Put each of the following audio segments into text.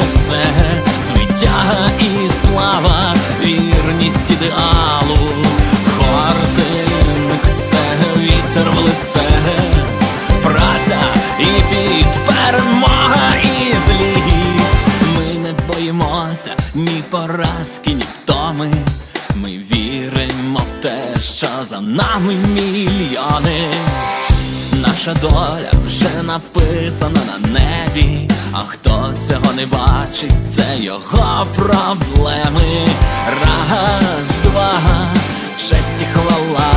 наше все, звиття і слава, вірність ідеалу, Хортинг це вітер в лице, праця і під перемога і зліт. Ми не боїмося ні поразки, ні втоми. Ми віримо в те, що за нами мільйони. Наша доля вже написана на небі, а хто цього не бачить, це його проблеми. Раз, два, шесть і хвала,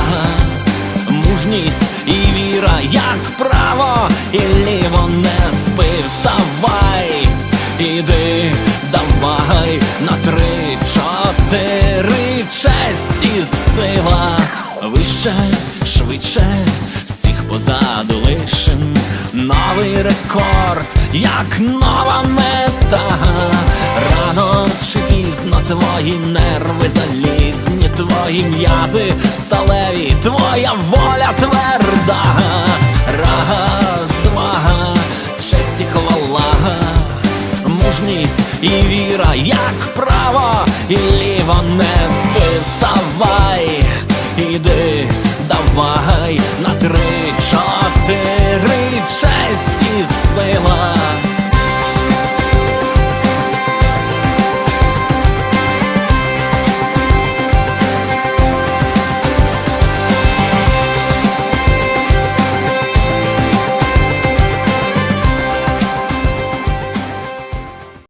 мужність і віра, як право і ліво не спи, вставай, іди, давай на три, чотири, честь і сила, вище, швидше, позаду лишим новий рекорд, як нова мета. Рано чи пізно твої нерви залізні, твої м'язи сталеві, твоя воля тверда. Раз, два, честь і хвала мужність і віра, як право і ліво не спи, вставай, на три, чотири.